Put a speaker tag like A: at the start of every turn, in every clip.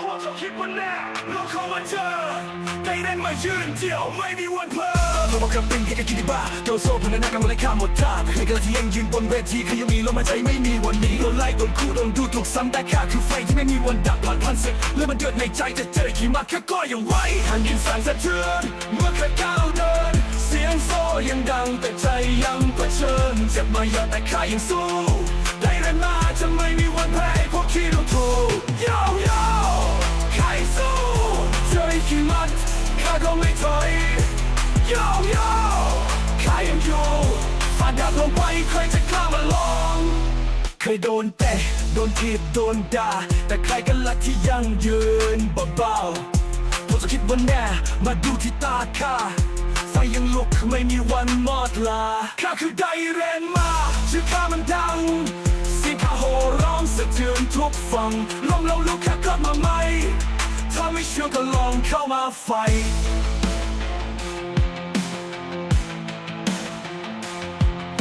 A: พวกเขาคิดว่าแน่เราเข้ามาเจอได้เล่นมายืนเดียวไม่มีวันเพิ่มเราบอกกับเป็นแค่กินที่บ้าโดนโซ่พนันกันมาเลยข้ามหมดทางในกระที่ยังยืนบนเวทีเขายังมีลมหายใจไม่มีวันนี้โดนไล่โดนคู่โดนดูถูกซ้ำแต่ข้าคือไฟที่ไม่มีวันดับผ่านพันศึกแล้วมันเดือดในใจจะเจอกี่มาแค่ก็ยังไหวหันยินสั่นสะเทือนเมื่อแค่ก้าวเดินเสีย งโซ่ยังดังแต่ใจยังเผชิญเจ็บมาเยอะแต่ข้ายังสู้ ได้เรียนมาจะไม่มีวันแพ้พวกที่ดูถูกโยโย่ใครสู้เจออีกี่มัดข้าก็ไม่ถอยโยโย่ข้ายังอยู่ฝ่าดับลงไปใครจะกล้ามาลองเคยโดนเตะโดนทีบโดนด่า แต่ใครกันล่ะที่ยังยืนเบาๆพวกจะคิดว่าแน่ มาดูที่ตาข้า ยังลุกไม่มีวันมอดลาข้าคือไดเรนมาชื่อข้ามันดังสีข้าโหร้องสะเทือนทุกฝั่งลมเราลุกข้ากลับมาใหม่ถ้าไม่เชื่อก็ลองเข้ามาไฟ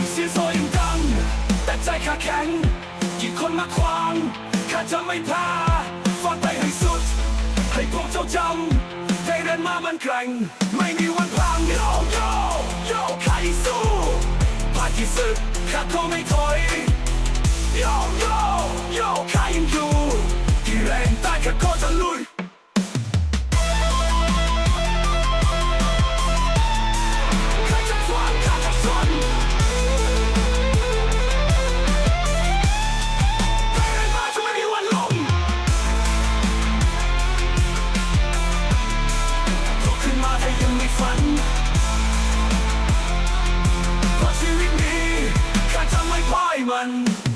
A: เสียงโซยังดัง แต่ใจข้าแข็งกี่คนมาขวางข้าจะไม่พาฟังไปให้สุด ให้พวกเจ้าจำได้เดินมามันแกร่งไม่มีวัน ผ่านกี่ศึกข้าก็ไม่ถอยโยโยโยข้ายังอยู่ one.